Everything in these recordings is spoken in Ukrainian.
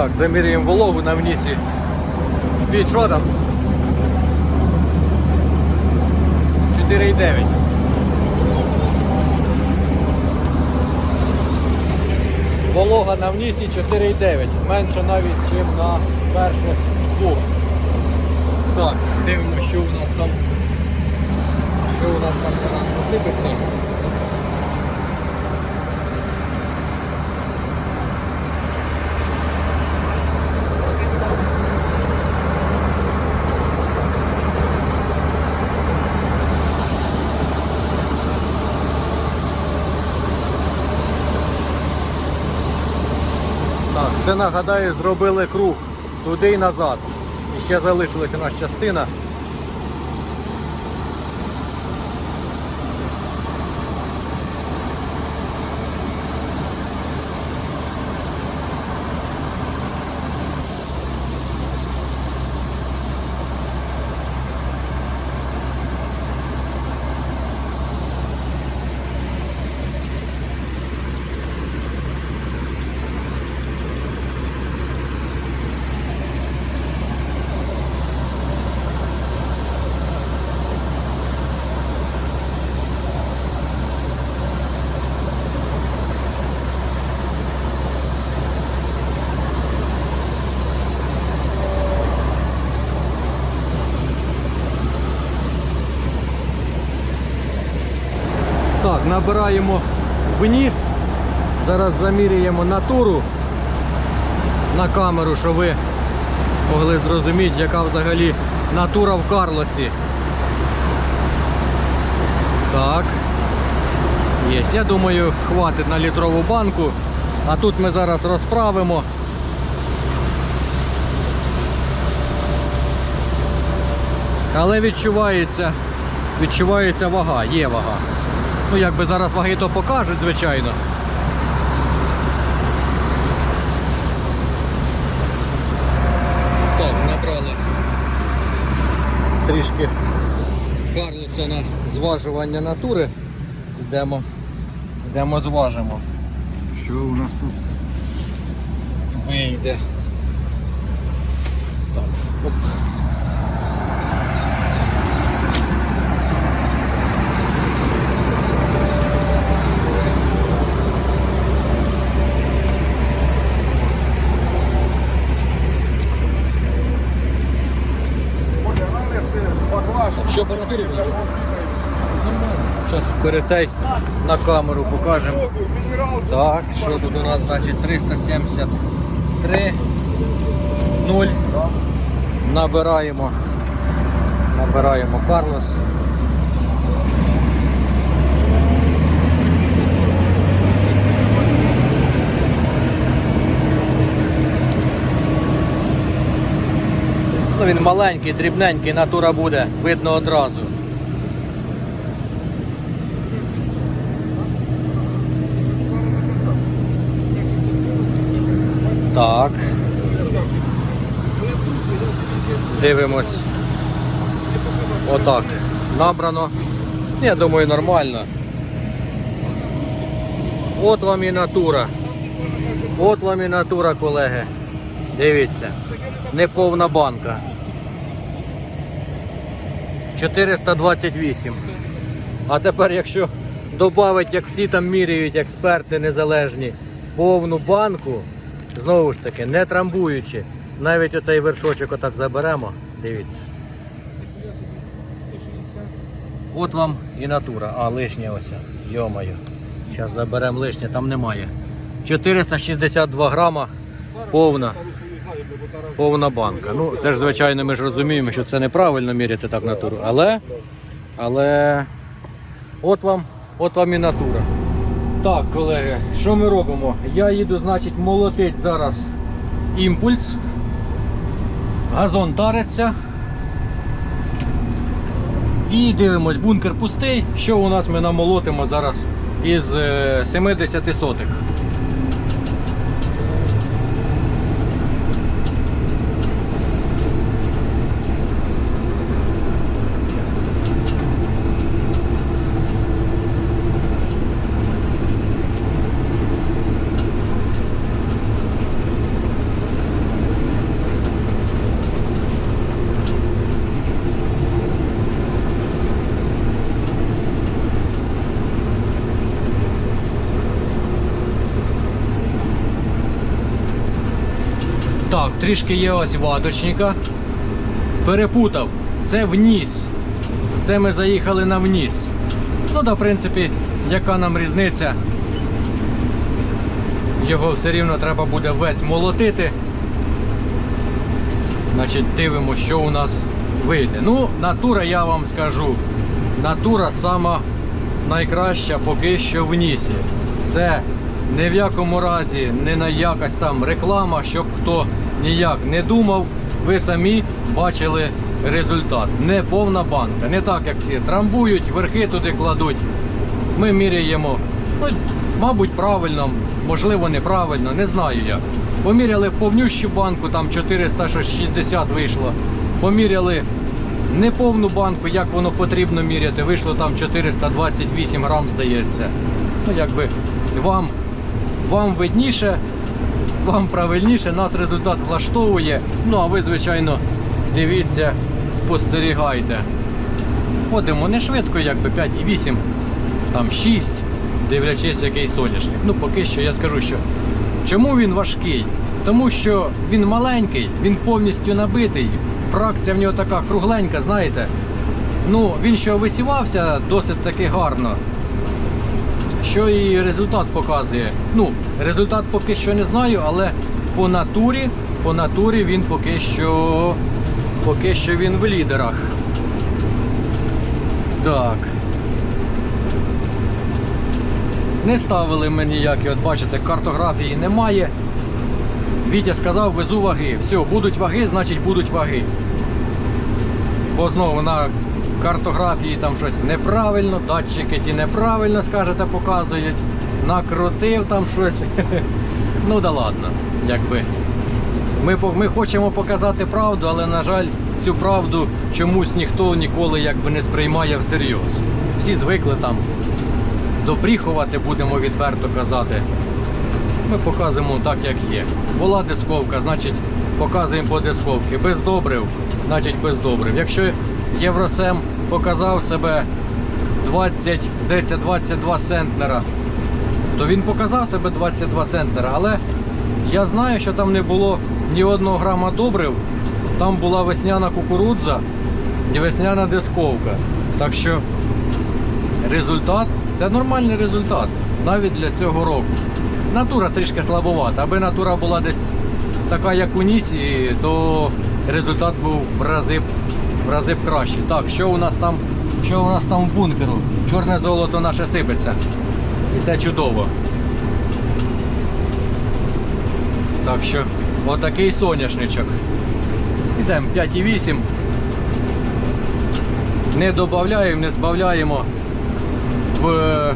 Так, замірюємо вологу на внісі. Від що там? 4,9. Волога на внісі 4,9. Менше навіть, ніж на перших двох. Так, дивимося, що у нас там. Що у нас там посипеться. Так, це нагадаю, зробили круг туди і назад. І ще залишилася наша частина. Так, набираємо вниз. Зараз заміряємо натуру на камеру, щоб ви могли зрозуміти, яка взагалі натура в Карлосі. Так. Є. Я думаю, хватить на літрову банку. А тут ми зараз розправимо. Але відчувається, відчувається вага, є вага. Ну, якби зараз ваги то покажуть, звичайно. Так, набрали трішки Карлоса на зважування натури. Йдемо, йдемо зважимо. Що у нас тут вийде? Так, оп. Анализи поклажу. Що по натурі буде? Зараз перед цей на камеру покажемо. Так, що тут у нас значить 373 0. Набираємо. Набираємо Карлос. Ну він маленький, дрібненький, натура буде, видно одразу. Так. Дивимось. Отак. Набрано. Я думаю, нормально. От вам і натура. От вам і натура, колеги. Дивіться. Неповна банка. 428. А тепер, якщо додати, як всі там міряють експерти незалежні, повну банку, знову ж таки, не трамбуючи, навіть оцей вершочок отак заберемо, дивіться. От вам і натура. А, лишнє ось. Йомаю. Зараз заберемо лишнє, там немає. 462 грама повна. Повна банка. Ну, це ж, звичайно, ми ж розуміємо, що це неправильно міряти так натуру. Але, але от вам, от вам і натура. Так, колеги, що ми робимо? Я їду, значить, молотить зараз імпульс. Газон тариться. І дивимось, бункер пустий. Що у нас ми намолотимо зараз із е, 70 сотих. Трішки є ось ваточника. Перепутав. Це вниз. Це ми заїхали на вниз. Ну да, в принципі, яка нам різниця? Його все рівно треба буде весь молотити. Значить, дивимося, що у нас вийде. Ну, натура, я вам скажу. Натура сама найкраща поки що в Нісі. Це ні в якому разі не на якась там реклама, щоб хто ніяк не думав. Ви самі бачили результат. Не повна банка. Не так, як всі трамбують, верхи туди кладуть. Ми міряємо. Ну, мабуть, правильно, можливо, неправильно, не знаю я. Поміряли повнющу банку, там 460 вийшло. Поміряли неповну банку, як воно потрібно міряти. Вийшло там 428 грам, здається. Ну, якби вам, вам видніше, вам правильніше, нас результат влаштовує. Ну, а ви, звичайно, дивіться, спостерігайте. Ходимо не швидко, якби 5,8, там 6, дивлячись, який соняшник. Ну, поки що я скажу, що чому він важкий? Тому що він маленький, він повністю набитий. Фракція в нього така кругленька, знаєте. Ну, він що висівався досить таки гарно. Що і результат показує. Ну, результат поки що не знаю, але по натурі, по натурі він поки що, поки що він в лідерах. Так. Не ставили ми ніякі, от бачите, картографії немає. Вітя сказав, везу ваги. Все, будуть ваги, значить будуть ваги. Бо знову на картографії там щось неправильно, датчики ті неправильно, скажете, показують. Накрутив там щось. Ну да ладно, якби. Ми, ми хочемо показати правду, але, на жаль, цю правду чомусь ніхто ніколи якби не сприймає всерйоз. Всі звикли там добріхувати, будемо відверто казати. Ми показуємо так, як є. Була дисковка, значить показуємо по дисковці. Без добрив, значить без добрив. Якщо Євросем показав себе 20, здається, 22 центнера, то він показав себе 22 центнера, але я знаю, що там не було ні одного грама добрив, там була весняна кукурудза і весняна дисковка. Так що результат це нормальний результат навіть для цього року. Натура трішки слабовата. Аби натура була десь така, як у Нісі, то результат був в рази, в рази б кращий. Так, що у нас там? Що у нас там в бункеру? Чорне золото наше сипеться. І це чудово. Так що, отакий соняшничок. Ідемо 5,8. Не додаємо, не збавляємо. В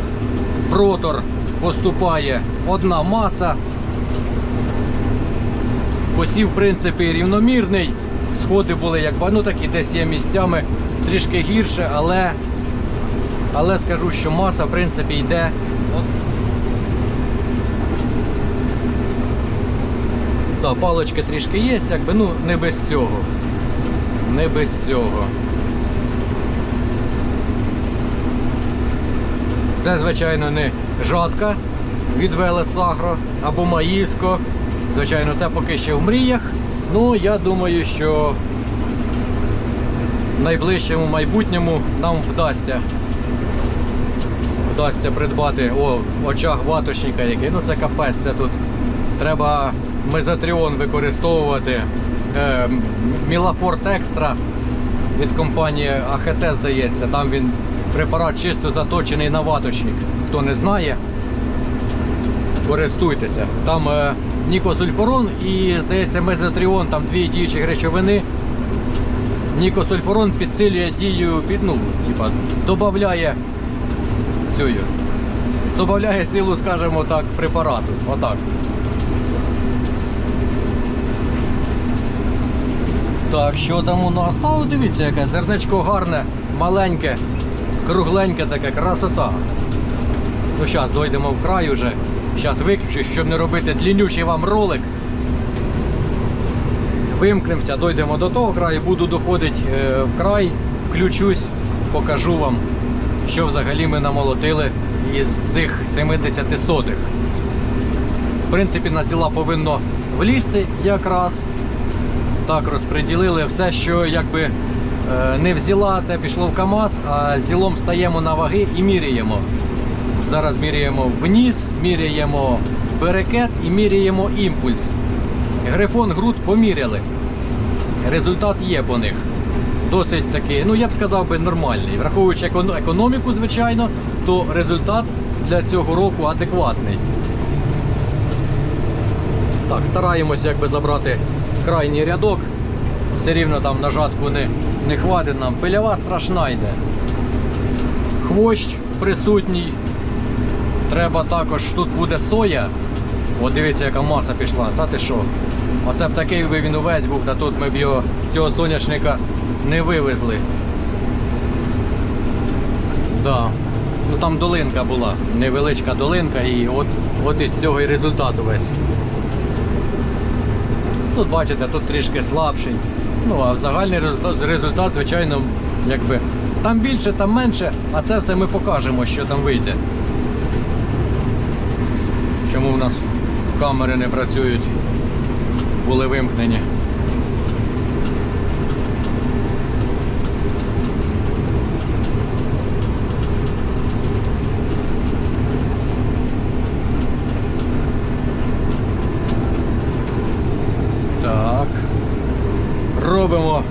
протор поступає одна маса. Посів, в принципі, рівномірний. Сходи були як ну такі десь є місцями трішки гірше, але, але скажу, що маса в принципі йде. Так, палочки трішки є, якби, ну не без цього. Не без цього. Це, звичайно, не жатка від Велесагро або Маїско. Звичайно, це поки ще в мріях. Ну, я думаю, що в найближчому майбутньому нам вдасться вдасться придбати о, очах ваточника який. Ну це капець, це тут треба мезотріон використовувати. Е, Мілафорт Екстра від компанії АХТ, здається. Там він препарат чисто заточений на ваточник. Хто не знає, користуйтеся. Там е, нікосульфурон і, здається, мезотріон, там дві діючі речовини. Нікосульфурон підсилює дію, під, ну, типа, додає цю, додає силу, скажімо так, препарату. Отак. Так, що там у нас? Ну, дивіться, яке зерничко гарне, маленьке, кругленьке таке, красота. Ну, зараз дойдемо в край уже. Зараз виключу, щоб не робити длінючий вам ролик. Вимкнемося, дойдемо до того краю, буду доходити е, в край, включусь, покажу вам, що взагалі ми намолотили із цих 70 сотих. В принципі, на ціла повинно влізти якраз. Так розподілили все, що якби е, не взяла, те пішло в КАМАЗ, а зілом стаємо на ваги і міряємо. Зараз міряємо вниз, міряємо берекет і міряємо імпульс. Грифон груд поміряли. Результат є по них. Досить такий, ну я б сказав би нормальний. Враховуючи економіку, звичайно, то результат для цього року адекватний. Так, стараємося якби забрати крайній рядок. Все рівно там на жатку не, не хватить нам. Пилява страшна йде. Хвощ присутній. Треба також, тут буде соя. От дивіться, яка маса пішла. Та ти що? Оце б такий би він увесь був, та тут ми б його цього соняшника не вивезли. Да. Ну там долинка була, невеличка долинка, і от, от із цього і результат увесь. Тут бачите, тут трішки слабший. Ну а загальний результат, звичайно, якби там більше, там менше, а це все ми покажемо, що там вийде. Чому в нас камери не працюють, були вимкнені. Так. Робимо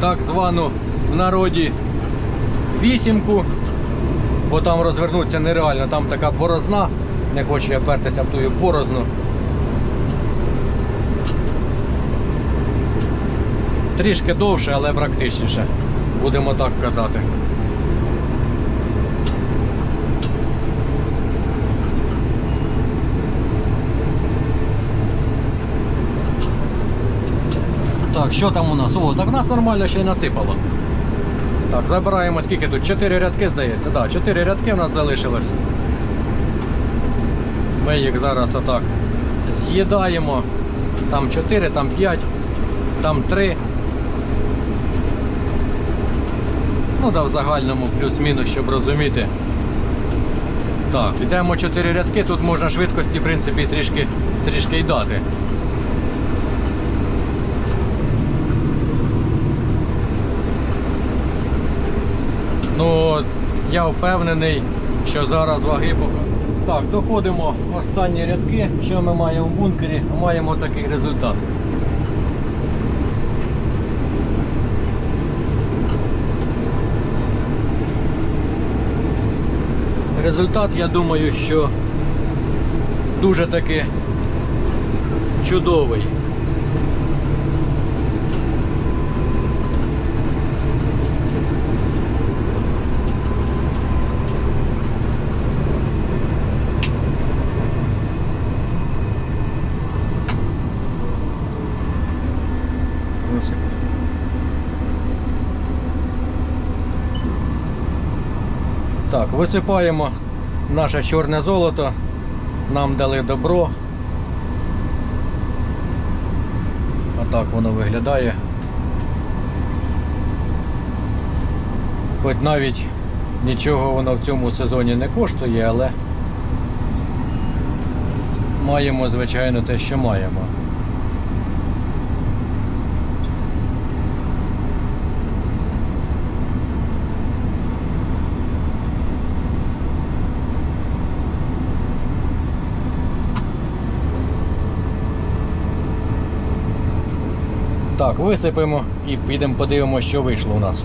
так звану в народі вісімку, бо там розвернутися нереально, там така борозна, не хочу я пертися в тую борозну. Трішки довше, але практичніше. Будемо так казати. Так, що там у нас? О, так в нас нормально ще й насипало. Так, забираємо скільки тут? 4 рядки, здається. Так, 4 рядки в нас залишилось. Ми їх зараз отак з'їдаємо. Там 4, там 5, там 3. Ну да, в загальному плюс-мінус, щоб розуміти. Так, йдемо 4 рядки, тут можна швидкості, в принципі, трішки, трішки й дати. Ну, я впевнений, що зараз ваги покажуть. Так, доходимо в останні рядки. Що ми маємо в бункері? Маємо такий результат. Результат, я думаю, що дуже таки чудовий. Так, висипаємо наше чорне золото. Нам дали добро. Отак воно виглядає. Хоч навіть нічого воно в цьому сезоні не коштує, але маємо, звичайно, те, що маємо. Так, висипемо і підемо подивимося, що вийшло у нас.